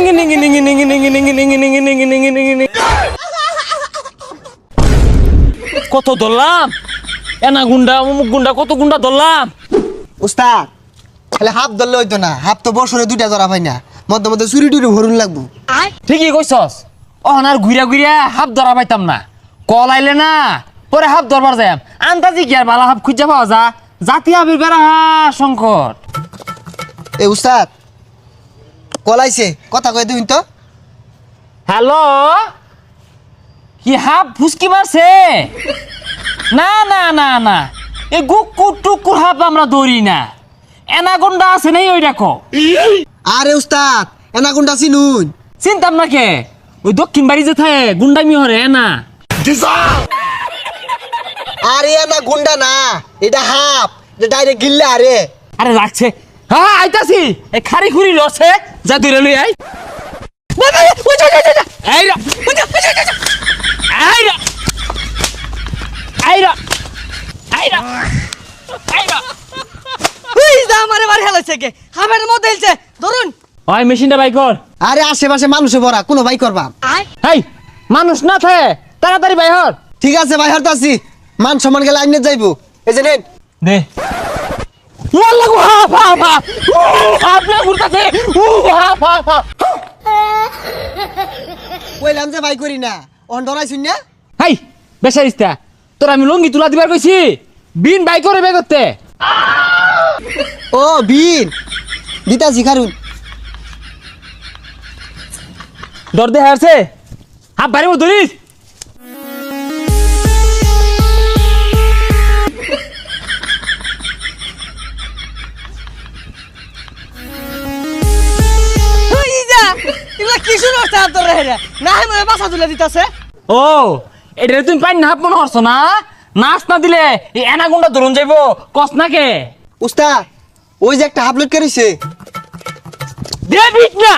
নিঙ্গি নিঙ্গি নিঙ্গি নিঙ্গি নিঙ্গি নিঙ্গি নিঙ্গি নিঙ্গি নিঙ্গি নিঙ্গি নিঙ্গি নিঙ্গি কত দলাম এনা গুন্ডা অমুক গুন্ডা কত গুন্ডা দলাম উস্তাদ তাহলে হাফ দলে হইতো না হাফ তো বছরে দুইটা জরা হয় না মধ্যে মধ্যে চুরি টুরি ভরুন লাগবো ঠিকই কইছস অহন আর ঘুরিয়া ঘুরিয়া হাফ ধরা পাইতাম না কল আইলে না পরে হাফ ধরবার যাইম আন্তাজি কি আর বালা হাফ খুঁজে পাওয়া যা জাতি হাফের বেড়া হা শঙ্কর এ উস্তাদ কলাইছে কথা কয়ে দিন তো। হ্যালো? কি হাফ ফুসকি মারছে? না না না না। এই গুকুর টুকুর হাফ আমরা দৌড়ি না। এনাগন্ডা আছে নাই ওই দেখো। আরে উস্তাদ এনা কোনটা চিনুন। চিন্তাম না কে? ওই দক্ষিণ বাড়ি যে থাকে গুন্ডামি হরে না। আরে এনা গুন্ডা না এটা হাফ এটা ডাইরেক্ট গিল্লে আরে আরে রাখছে। হ্যাঁ আইতাছি। এই খারি খুরি লছে যা তুই লই আই মানুষ না তাড়াতাড়ি বাই হর। ঠিক আছে বাই হর তাছি মান সমান গেলে আইনে যাইবো। এই যে নেন। দে। ঘুরতাছে। হাফ হাফ হাফ কইলাম যে ভাই করি না। অন না? হাই বেসারিস্তা তোর আমি লঙ্গি তুলা দিবার কইছি? বিন বাই করে বে করতে। ও বিন। দিতাছি খারুন। দর দে হারছে হাফ বাড়ি ধরিস। হচ্ছে আর তোর রে না মনে বাসা তুলে দিতাছে। ও এটা তুমি পাই হাফ মনে হরছ না? নাচ না দিলে এই এনাগুন্ডা ধরুন যাইবো কস না কে? উস্তাদ ওই যে একটা হাফলেট করেছে দে বিট না!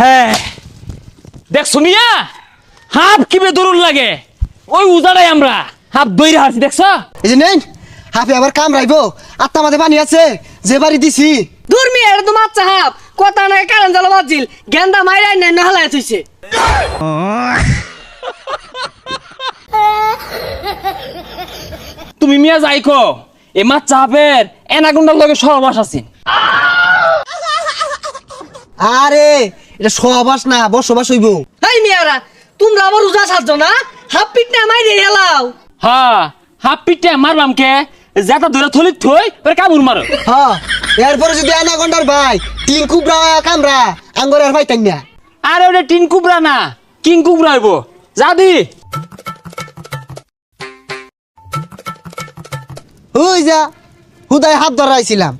হ্যাঁ দেখ শুনিয়া হাফ কিবে দরুন লাগে। ওই উজাড়াই আমরা হাফ দইরা হারছি দেখছ এই যে নেন হাফে আবার কাম রাইবো আত্মা মাঝে পানি আছে। যে বাড়ি দিছি। দূর মি এর তো মাচ্চা হাপ কথা না কারণ জল বাজিল। গেন্দা মাইরাই নাই না হেলাই থইছে। তুমি মিয়া যাই যাইকো এ মাছ চাপের এনাগুন্ডার লগে সহবাস আছি। আরে এটা সহবাস না বসবাস হইব। হেই মিয়ারা তোমরা আবার রোজা সাজছো না? হাফ পিট না মাইরে হেলাও। হ্যাঁ হাফ পিটে মারবাম কে? যেটা ধরে থলিত থই পরে কামুর মারো। হ্যাঁ এরপরে যদি আনা ঘণ্টার ভাই তিন কুবরা কামরা আঙ্গর আর ভাই তাই না আরে ওটা টিন কুবরা না কিং কুবরা হইব। যাদি ওই যা হুদায় হাত ধরাইছিলাম।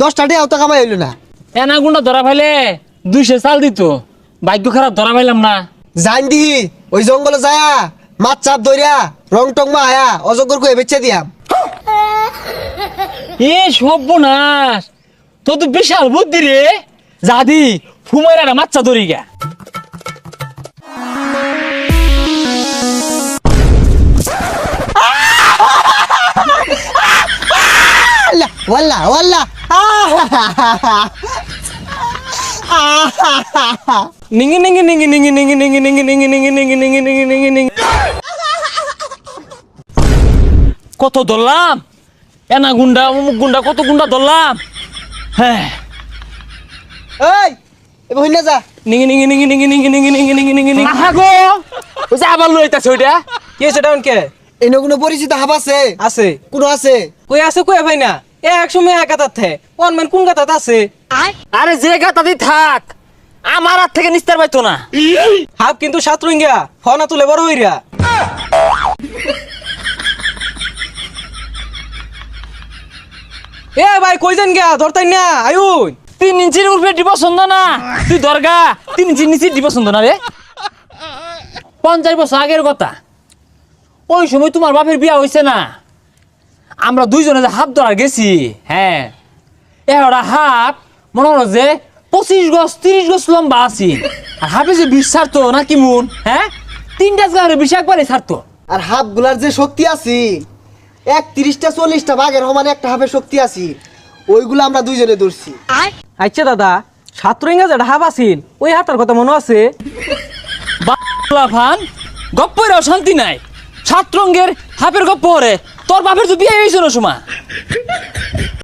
দশটা টাকাও তো কামাই হইল না। এনাগুন্ডা ধরা পাইলে দুইশো চাল দিত। ভাগ্য খারাপ ধরা পাইলাম না। জান দিহি ওই জঙ্গলে যায়া মাছ চাপ ধরিয়া রং টং মা আয়া অজগর কয়ে বেচে দিয়াম। এ সর্বনাশ তো তো বিশাল বুদ্ধি রে। যাদি ফুমাইরা মাচ্চা ধরি গা। আল্লাহ, ওয়াল্লা ওয়াল্লা নিঙ্গি নিঙ্গি নিঙ্গি নিঙ্গি নিঙ্গি নিঙ্গি নিঙ্গি নিঙ্গি নিঙ্গি নিঙ্গি নিঙ্গি নিঙ্গি নিঙ্গি নিঙ্গি কত ধরলাম? এনা গুন্ডা অমুক গুন্ডা কত গুন্ডা ধরলাম? হ্যাঁ। এই এবার হইনা যা। নিঙ্গি নিঙ্গি নিঙ্গি নিঙ্গি নিঙ্গি নিঙ্গি নিঙ্গি নিঙ্গি নিঙ্গি নিঙ্গি আহা গো। ওই যে আবার লইতাছে ওইটা। কি হয়েছে ডাউন কে? এনে কোনো পরিচিত হাব আছে? আছে। কোনো আছে? কই আছে কই ভাই না এ এক সময় এক কোন গাতাত আছে? আরে যে থাক আমার হাত থেকে নিস্তার পাইতো না। হাফ কিন্তু সাত রুঙ্গিয়া ফনা তুলে বড় হইরা। এ ভাই কই যান গিয়া? ধরতাই না। আয়ুন। তিন ইঞ্চির উপরে দিব পছন্দ না তুই দরগা তিন ইঞ্চির নিচে দিব পছন্দ না রে। পঞ্চাশ বছর আগের কথা। ওই সময় তোমার বাপের বিয়া হয়েছে না। আমরা দুইজনে যে হাত ধরা গেছি হ্যাঁ। এ ওরা হাফ মনে হলো যে পঁচিশ গছ তিরিশ গছ লম্বা আছি। আর হাফে যে বিষ ছাড়তো না কি মন হ্যাঁ? তিনটা গাড়ি বিষ একবারে ছাড়তো। আর হাফগুলার যে শক্তি আছে এক তিরিশটা চল্লিশটা বাঘের সমান একটা হাফে শক্তি আছি। ওইগুলো আমরা দুইজনে ধরছি। আচ্ছা দাদা সাতরঙ্গা যেটা হাফ আছিল ওই হাফটার কথা মনে আছে? বাংলা ফান গপ্পেরও শান্তি নাই। সাতরঙ্গের হাফের গপ্প হরে তোর বাপের তো বিয়ে হয়েছিল সময়